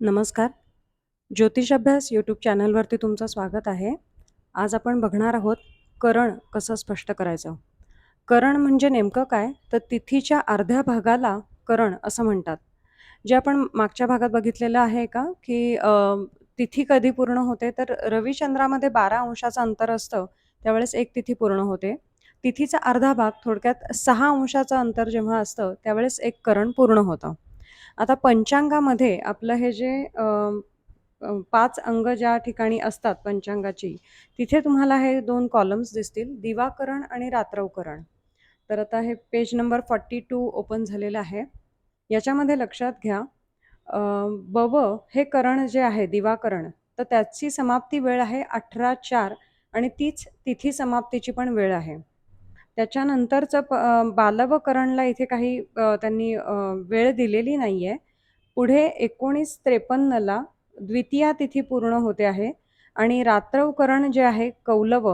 नमस्कार. ज्योतिष अभ्यास यूट्यूब चॅनलवरती तुमचं स्वागत आहे. आज आपण बघणार आहोत करण कसं स्पष्ट करायचं. करण म्हणजे नेमकं काय? तर तिथीच्या अर्ध्या भागाला करण असं म्हणतात. जे आपण मागच्या भागात बघितलेलं आहे का, की तिथी कधी पूर्ण होते, तर रविचंद्रामध्ये 12 अंशाचं अंतर असतं, त्यावेळेस एक तिथी पूर्ण होते. तिथीचा अर्धा भाग थोडक्यात सहा अंशाचं अंतर जेव्हा असतं, त्यावेळेस एक करण पूर्ण होतं. आता पंचांगामध्ये आपलं हे जे पाच अंग ज्या ठिकाणी असतात पंचांगाची, तिथे तुम्हाला हे दोन कॉलम्स दिसतील, दिवाकरण आणि रात्रवकरण. तर आता हे पेज नंबर 42 ओपन झालेलं आहे. याच्यामध्ये लक्षात घ्या, बव हे करण जे आहे दिवाकरण, तर त्याची समाप्ती वेळ आहे अठरा चार आणि तीच तिथी समाप्तीची पण वेळ आहे. त्याच्यानंतरचं प बालवकरणला इथे काही त्यांनी वेळ दिलेली नाही आहे पुढे 19:53ला द्वितीया तिथी पूर्ण होते आहे आणि रात्रवकरण जे आहे कौलव,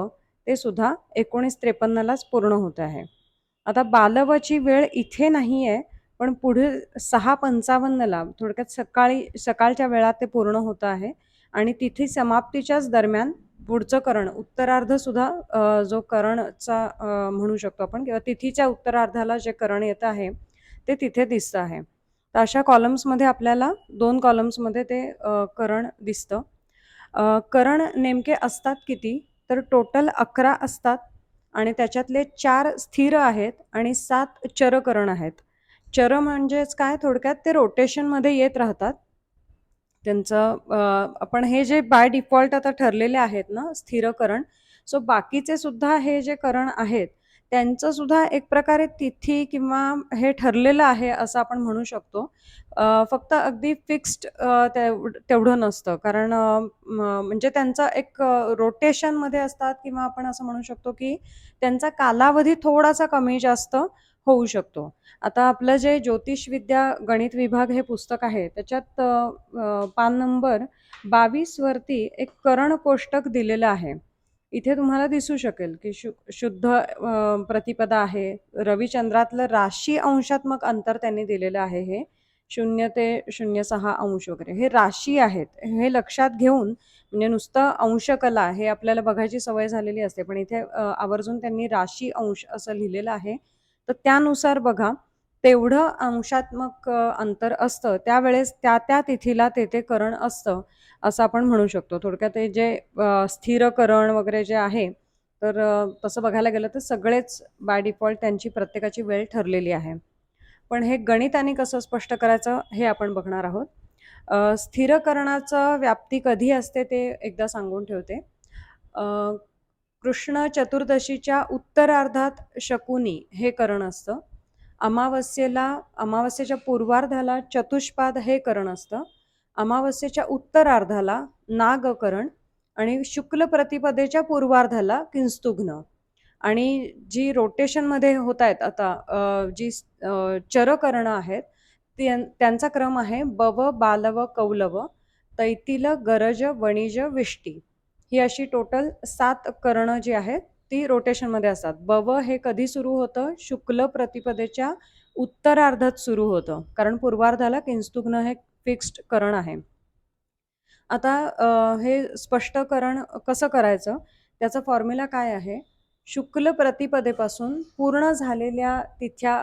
ते सुद्धा 19:53लाच पूर्ण होत आहे. आता बालवची वेळ इथे नाही आहे पण पुढे 6:55ला थोडक्यात सकाळी सकाळच्या वेळात ते पूर्ण होतं आहे आणि तिथे समाप्तीच्याच दरम्यान पुढचं करण उत्तरार्ध सुद्धा जो करणचा म्हणू शकतो आपण किंवा तिथीच्या उत्तरार्धाला जे करण येतं आहे, ते तिथे दिसतं आहे. तर अशा कॉलम्समध्ये आपल्याला दोन कॉलम्समध्ये ते करण दिसतं. करण नेमके असतात किती? तर टोटल 11 असतात आणि त्याच्यातले चार स्थिर आहेत आणि सात चरकरण आहेत. चर म्हणजेच काय? थोडक्यात ते रोटेशनमध्ये येत राहतात. त्यांचं आपण हे जे बाय डिफॉल्ट आता ठरलेले आहेत ना स्थिरकरण, सो बाकीचे सुद्धा हे जे करण आहेत, त्यांचं सुद्धा एक प्रकारे तिथी किंवा हे ठरलेलं आहे असं आपण म्हणू शकतो. फक्त अगदी फिक्स्ड तेवढं नसतं. कारण म्हणजे त्यांचं एक रोटेशनमध्ये असतात किंवा आपण असं म्हणू शकतो, की त्यांचा कालावधी थोडासा कमी जास्त होऊ शकतो. आता आपलं जे ज्योतिषविद्या गणित विभाग हे पुस्तक आहे, त्याच्यात पान नंबर 22 वरती एक करण कोष्टक दिलेलं आहे. इथे तुम्हाला दिसू शकेल, की शु शुद्ध प्रतिपदा आहे. रविचंद्रातलं राशी अंशात्मक अंतर त्यांनी दिलेलं आहे हे. शून्य ते 0.6 अंश वगैरे. हे राशी आहेत. हे लक्षात घेऊन म्हणजे नुसतं अंशकला हे आपल्याला बघायची सवय झालेली असते. पण इथे आवर्जून त्यांनी राशी अंश असं लिहिलेलं आहे. तर त्यानुसार बघा, तेवढं अंशात्मक अंतर असतं, त्यावेळेस त्या-त्या तिथीला ते-ते करण असतं, असं आपण म्हणू शकतो. थोडक्यात ते जे स्थिरकरण वगैरे जे आहे, तर तसं बघायला गेलं तर सगळेच बाय डिफॉल्ट त्यांची प्रत्येकाची वेळ ठरलेली आहे. पण हे गणिताने कसं स्पष्ट करायचं हे आपण बघणार आहोत. स्थिरकरणाचं व्याप्ती कधी असते ते एकदा सांगून ठेवते. कृष्ण चतुर्दशीच्या उत्तरार्धात शकुनी हे करण असतं. अमावस्येला अमावस्येच्या पूर्वार्धाला चतुष्पाद हे करण असतं. अमावस्येच्या उत्तरार्धाला नागकरण आणि शुक्ल प्रतिपदेच्या पूर्वार्धाला किंस्तुघ्न आणि जी रोटेशनमध्ये होत आहेत आता जी चरकरणं आहेत, त्यां त्यांचा क्रम आहे बव, बालव, कौलव, तैतिल, गरज, वणिज, विष्टी. ही अशी टोटल सात करणं जी आहेत, ती रोटेशनमध्ये असतात. बव हे कधी सुरू होतं? शुक्ल प्रतिपदेच्या उत्तरार्धात सुरू होतं. कारण पूर्वार्धाला किंस्तुग्न हे फिक्स्ड करण आहे. आता हे स्पष्टकरण कसं करायचं? त्याचा फॉर्म्युला काय आहे? शुक्ल प्रतिपदेपासून पूर्ण झालेल्या तिथ्या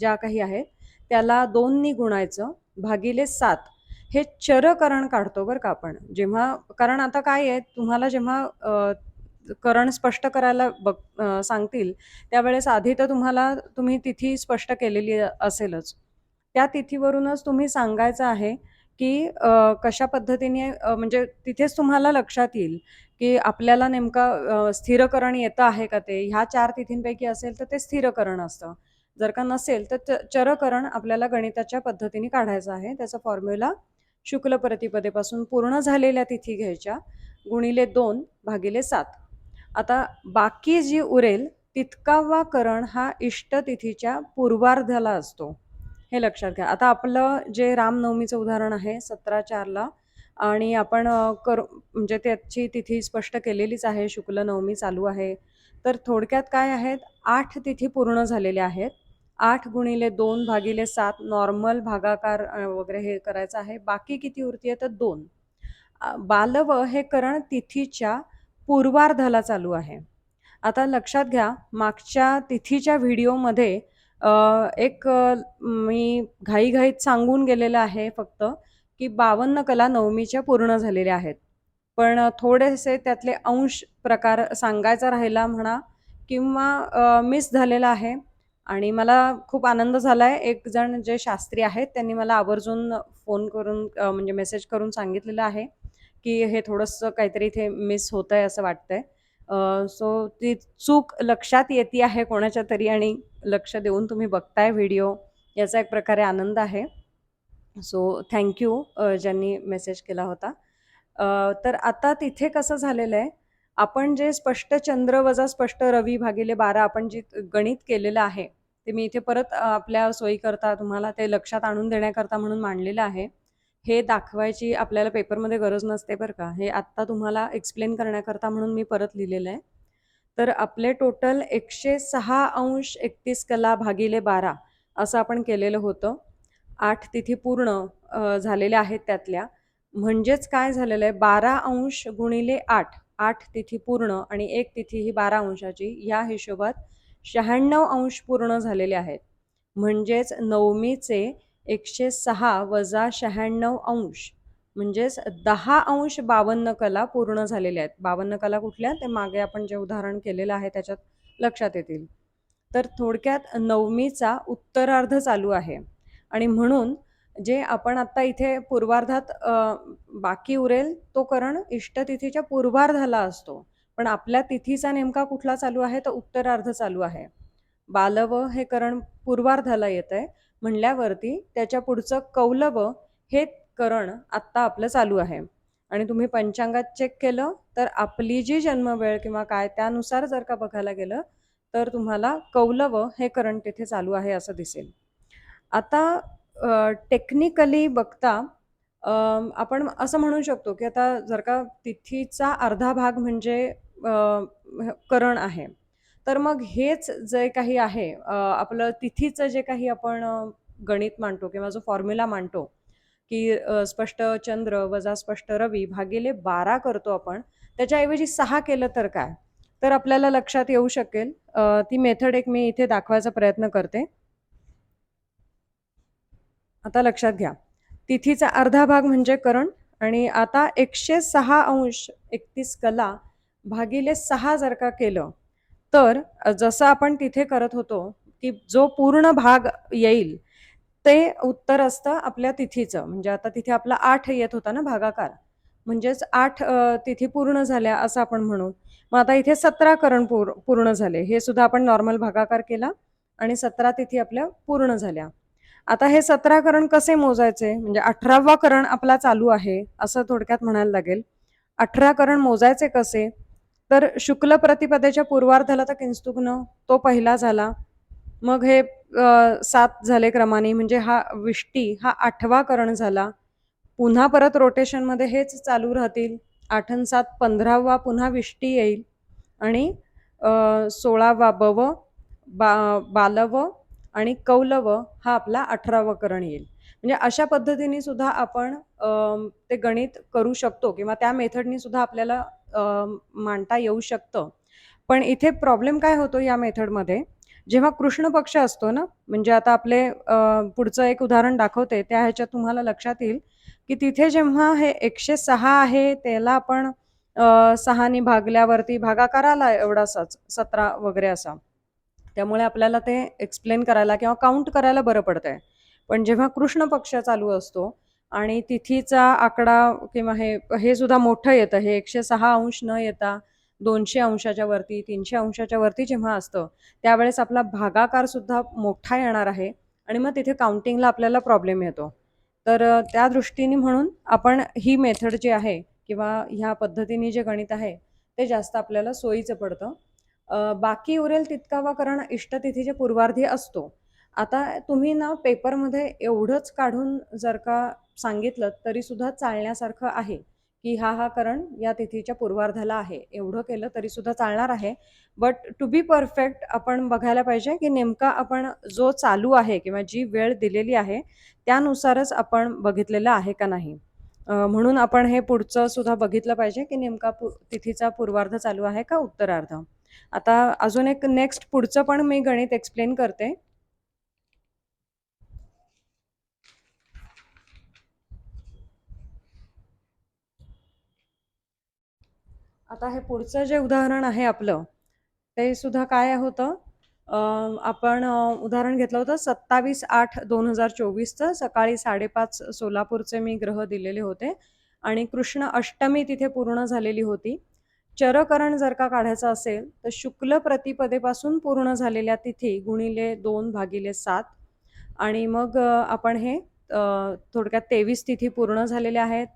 ज्या काही आहेत, त्याला दोननी गुणायचं भागिले सात हे चरकरण काढतो बरं का आपण. जेव्हा कारण आता काय आहे, तुम्हाला जेव्हा करण स्पष्ट करायला बघ सांगतील, त्यावेळेस आधी तर तुम्हाला तुम्ही तिथी स्पष्ट केलेली असेलच. त्या तिथीवरूनच तुम्ही सांगायचं आहे, की कशा पद्धतीने म्हणजे तिथेच तुम्हाला लक्षात येईल, की आपल्याला नेमका स्थिरकरण येतं आहे का ते? ह्या चार तिथींपैकी असेल तर ते स्थिरकरण असतं. जर का नसेल तर च चरकरण आपल्याला गणिताच्या पद्धतीने काढायचं आहे. त्याचा फॉर्म्युला शुक्ल प्रतिपदेपासून पूर्ण झालेल्या तिथी घ्यायच्या, गुणिले दोन भागिले सात आता बाकी जी उरेल तितकावा करण हा इष्ट तिथीच्या पूर्वार्धाला असतो. हे लक्षात घ्या. आता आपलं जे रामनवमीचं उदाहरण आहे 17/4ला आणि आपण कर म्हणजे त्याची तिथी स्पष्ट केलेलीच आहे. शुक्ल नवमी चालू आहे. तर थोडक्यात काय आहेत, आठ तिथी पूर्ण झालेल्या आहेत आठ गुणिले दोन भागिले सात नॉर्मल भागाकार वगैरे हे करायचं आहे. बाकी किती उरती आहे? तर दोन. बालव हे करण तिथीच्या पूर्वार्धाला चालू आहे. आता लक्षात घ्या मागच्या तिथीच्या व्हिडिओमध्ये एक मी घाईघाईत सांगून गेलेलं आहे फक्त की बावन्न कला नवमीच्या पूर्ण झालेल्या आहेत. पण थोडेसे त्यातले अंश प्रकार सांगायचा राहिला म्हणा किंवा मिस झालेला आहे. आणि मला खूप आनंद झाला आहे एक जण जे शास्त्री आहेत त्यांनी मला आवर्जून फोन करून म्हणजे मेसेज करून सांगितलेलं आहे की हे थोडंसं काहीतरी इथे मिस होतं आहे असं वाटतंय. सो ती चूक लक्षात येते आहे कोणाच्या तरी आणि लक्ष देऊन तुम्ही बघताय व्हिडिओ याचा एक प्रकारे आनंद आहे. सो थँक्यू ज्यांनी मेसेज केला होता. तर आता तिथे कसं झालेलं आहे? आपण जे स्पष्ट चंद्र वजा स्पष्ट रवी भागिले बारा आपण जे गणित केलेलं आहे ते मी इथे परत आपल्या सोयीकरता तुम्हाला ते लक्षात आणून देण्याकरता म्हणून मांडलेलं आहे. हे दाखवायची आपल्याला पेपरमध्ये गरज नसते बरं का. हे आत्ता तुम्हाला एक्सप्लेन करण्याकरता म्हणून मी परत लिहिलेलं आहे. तर आपले टोटल एकशे सहा अंश एकतीस कला भागिले बारा असं आपण केलेलं होतं. आठ तिथी पूर्ण झालेल्या आहेत त्यातल्या. म्हणजेच काय झालेलं आहे? बारा अंश गुणिले आठ. आठ तिथी पूर्ण आणि एक तिथी ही बारा अंशाची. ह्या हिशोबात शहाण्णव अंश पूर्ण झालेले आहेत. म्हणजेच नवमीचे एकशे सहा वजा शहाण्णव अंश म्हणजेच दहा अंश बावन्न कला पूर्ण झालेल्या आहेत. बावन्न कला कुठल्या? ते मागे आपण जे उदाहरण केलेलं आहे त्याच्यात लक्षात येतील. तर थोडक्यात नवमीचा उत्तरार्ध चालू आहे. आणि म्हणून जे आपण आत्ता इथे पूर्वार्धात बाकी उरेल तो करण इष्टतिथीच्या पूर्वार्धाला असतो. पण आपल्या तिथीचा नेमका कुठला चालू आहे? तर उत्तरार्ध चालू आहे. बालव हे करण पूर्वार्धाला येत आहे म्हणल्यावरती त्याच्या पुढचं कौलव हे करण आत्ता आपलं चालू आहे. आणि तुम्ही पंचांगात चेक केलं तर आपली जी जन्मवेळ किंवा काय त्यानुसार जर का बघायला गेलं तर तुम्हाला कौलव हे करण तिथे चालू आहे असं दिसेल. आता टेक्निकली बघता आपण असं म्हणू शकतो की आता जर का तिथीचा अर्धा भाग म्हणजे करण आहे. तर मग हेच जे काही आहे आपलं तिथीचं जे काही आपण गणित मांडतो किंवा जो फॉर्म्युला मांडतो की स्पष्ट चंद्र वजा स्पष्ट रवी भागिले बारा करतो आपण त्याच्याऐवजी सहा केलं तर काय? तर आपल्याला लक्षात येऊ शकेल ती मेथड एक मी इथे दाखवायचा प्रयत्न करते. आता लक्षात घ्या. तिथीचा अर्धा भाग म्हणजे करण आणि आता एकशे सहा अंश एकतीस कला भागिले सहा जर का केलं तर जसं आपण तिथे करत होतो की जो पूर्ण भाग येईल ते उत्तर असतं आपल्या तिथीचं. म्हणजे आता तिथे आपला आठ येत होता ना भागाकार. म्हणजेच आठ तिथी पूर्ण झाल्या असं आपण म्हणू. मग आता इथे सतरा करण पूर पूर्ण झाले. हे सुद्धा आपण नॉर्मल भागाकार केला आणि सतरा तिथी आपल्या पूर्ण झाल्या. आता हे सतरा करण कसे मोजायचे? म्हणजे अठरावा करण आपला चालू आहे असं थोडक्यात म्हणायला लागेल. अठरा करण मोजायचे कसे? तर शुक्ल प्रतिपदेच्या पूर्वार्धाला तर किंस्तुग्न तो पहिला झाला. मग हे सात झाले क्रमाने म्हणजे हा विष्टी हा आठवा करण झाला. पुन्हा परत रोटेशनमध्ये हेच चालू राहतील. आठ अन सात पंधरावा पुन्हा विष्टी येईल. आणि सोळावा बव बा बालव आणि कौलव हा आपला अठरावं करण येईल. म्हणजे अशा पद्धतीने सुद्धा आपण ते गणित करू शकतो किंवा त्या मेथडनी सुद्धा आपल्याला मांडता येऊ शकतं. पण इथे प्रॉब्लेम काय होतो या मेथडमध्ये जेव्हा कृष्ण पक्ष असतो ना म्हणजे आता आपले पुढचं एक उदाहरण दाखवते त्या ह्याच्यात तुम्हाला लक्षात येईल की तिथे जेव्हा हे एकशे सहा आहे त्याला आपण सहाने सहानी भागल्यावरती भागाकार आला एवढासाच सतरा वगैरे असा. त्यामुळे आपल्याला ते एक्सप्लेन करायला किंवा काउंट करायला बरं पडतंय. पण जेव्हा कृष्ण पक्ष चालू असतो आणि तिथीचा आकडा किंवा हे हे सुद्धा मोठं येतं. हे एकशे सहा अंश न येता दोनशे अंशाच्या वरती तीनशे अंशाच्या वरती जेव्हा असतं त्यावेळेस आपला भागाकार सुद्धा मोठा येणार आहे आणि मग तिथे काउंटिंगला आपल्याला प्रॉब्लेम येतो. तर त्या दृष्टीने म्हणून आपण ही मेथड जी आहे किंवा ह्या पद्धतीने जे गणित आहे ते जास्त आपल्याला सोयीचं पडतं. बाकी उरेल तितकावा कारण इष्टतिथीच्या पूर्वार्धी असतो. आता तुम्ही ना पेपरमध्ये एवढंच काढून जर का सांगितलं तरी सुद्धा चालण्यासारखं आहे की हा हा करण या तिथीच्या पूर्वार्धाला आहे. एवढं केलं तरी सुद्धा चालणार आहे. बट टू बी परफेक्ट आपण बघायला पाहिजे की नेमका आपण जो चालू आहे किंवा जी वेळ दिलेली आहे त्यानुसारच आपण बघितलेलं आहे का नाही? म्हणून आपण हे पुढचं सुद्धा बघितलं पाहिजे की नेमका पु तिथीचा पूर्वार्ध चालू आहे का उत्तरार्ध? आता अजून एक नेक्स्ट पुढचं पण मी गणित एक्सप्लेन करते. आता हे पुढचं जे उदाहरण आहे आपलं ते सुद्धा काय होतं? आपण उदाहरण घेतलं होतं सत्तावीस आठ दोन हजार चोवीसचं. सकाळी साडेपाच सोलापूरचे मी ग्रह दिलेले होते आणि कृष्ण अष्टमी तिथे पूर्ण झालेली होती. चरकरण जर का काढायचं असेल तर शुक्ल प्रतिपदेपासून पूर्ण झालेल्या तिथी गुणिले दोन भागिले सात. आणि मग आपण हे थोडक्यात तेवीस तिथी पूर्ण झालेल्या आहेत.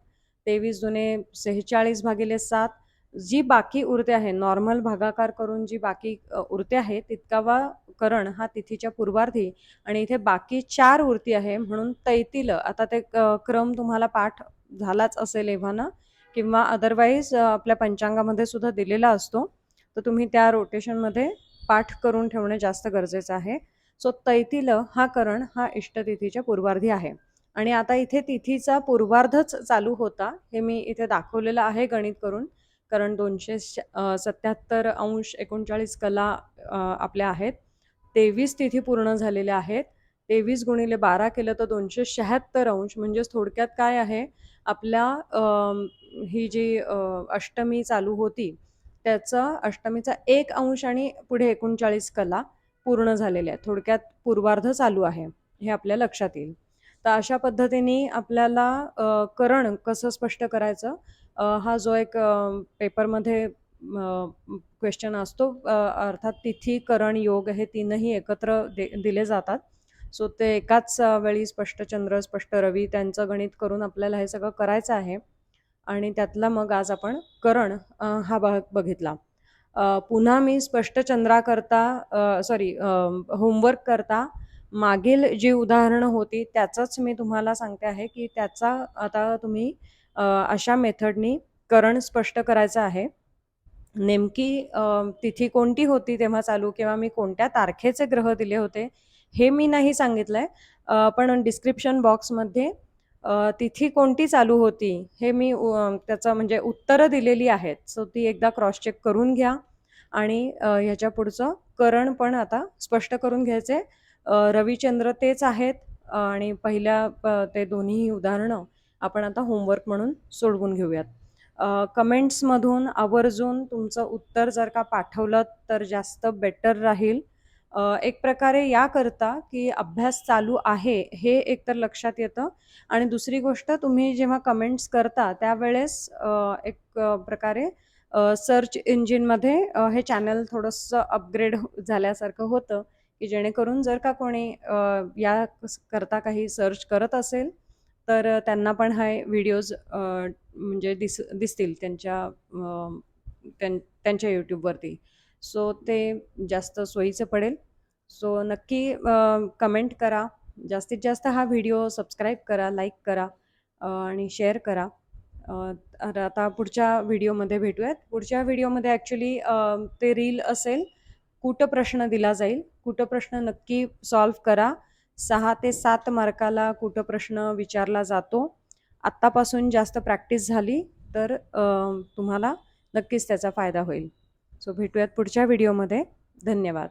तेवीस जुने सेहेचाळीस भागिले सात. जी बाकी उरते आहे नॉर्मल भागाकार करून जी बाकी उरते आहे तितकावा करण हा तिथीच्या पूर्वार्धी आणि इथे बाकी चार उरती आहे म्हणून तैतील आता ते क्रम तुम्हाला पाठ झालाच असेल एव्हाना किंवा अदरवाईज आपल्या पंचांगामध्ये सुद्धा दिलेला असतो तर तुम्ही त्या रोटेशनमध्ये पाठ करून ठेवणे जास्त गरजेचं आहे. सो तैतील हा करण हा इष्टतिथीच्या पूर्वार्धी आहे. आणि आता इथे तिथीचा पूर्वार्धच चालू होता हे मी इथे दाखवलेलं आहे गणित करून. कारण दोनशे सत्याहत्तर अंश एकोणचाळीस कला आपल्या आहेत. तेवीस तिथी पूर्ण झालेल्या आहेत. तेवीस गुणिले बारा केलं तर दोनशे शहात्तर अंश. म्हणजेच थोडक्यात काय आहे? आपल्या ही जी अष्टमी चालू होती त्याचं अष्टमीचा एक अंश आणि पुढे एकोणचाळीस कला पूर्ण झालेल्या आहेत. थोडक्यात पूर्वार्ध चालू आहे. हे आपल्या लक्षात येईल. तर अशा पद्धतीने आपल्याला करण कसं स्पष्ट करायचं? हा जो एक पेपरमध्ये क्वेश्चन असतो अर्थात तिथी करण योग हे तीनही एकत्र दे दिले जातात. सो ते एकाच वेळी स्पष्ट चंद्र स्पष्ट रवी त्यांचं गणित करून आपल्याला हे सगळं करायचं आहे. आणि त्यातला मग आज आपण करण हा भाग बघितला. पुन्हा मी स्पष्ट चंद्राकरता सॉरी होमवर्क करता मागील जी उदाहरणं होती त्याचंच मी तुम्हाला सांगते आहे की त्याचा आता तुम्ही अशा मेथडनी करण स्पष्ट करायचं आहे. नेमकी तिथी कोणती होती तेव्हा चालू किंवा मी कोणत्या तारखेचे ग्रह दिले होते हे मी नाही सांगितलं आहे पण डिस्क्रिप्शन बॉक्समध्ये तिथी कोणती चालू होती हे मी उ- त्याचं म्हणजे उत्तरं दिलेली आहेत. सो ती एकदा क्रॉस चेक करून घ्या आणि ह्याच्या पुढचं करण पण आता स्पष्ट करून घ्यायचे. रविचंद्र तेच आहेत आणि पहिल्या प- ते दोन्ही उदाहरणं आपण आता होमवर्क म्हणून सोडवून घेऊयात. कमेंट्समधून आवर्जून तुमचं उत्तर जर का पाठवलं तर जास्त बेटर राहील. एक प्रकारे याकरता की अभ्यास चालू आहे हे एकतर लक्षात येतं. आणि दुसरी गोष्ट तुम्ही जेव्हा कमेंट्स करता त्यावेळेस एक प्रकारे सर्च इंजिनमध्ये हे चॅनल थोडंसं अपग्रेड झाल्यासारखं होतं. की जेणेकरून जर का कोणी या कस- करता काही सर्च करत असेल तर त्यांना पण हे व्हिडिओज म्हणजे दिस दिसतील त्यांच्या त्यां त्यांच्या यूट्यूबवरती सो ते जास्त सोयीचं पडेल. सो नक्की कमेंट करा. जास्तीत जास्त हा व्हिडिओ सबस्क्राईब करा लाईक करा आणि शेअर करा. तर आता पुढच्या व्हिडिओमध्ये भेटूयात. पुढच्या व्हिडिओमध्ये ॲक्च्युली ते रील असेल कुठं प्रश्न दिला जाईल कुठं प्रश्न नक्की सॉल्व करा. सहा ते सात मार्काला कुठं प्रश्न विचारला जातो. आत्तापासून जास्त प्रॅक्टिस झाली तर तुम्हाला नक्कीच त्याचा फायदा होईल. सो भेटूयात पुढच्या व्हिडिओमध्ये धन्यवाद.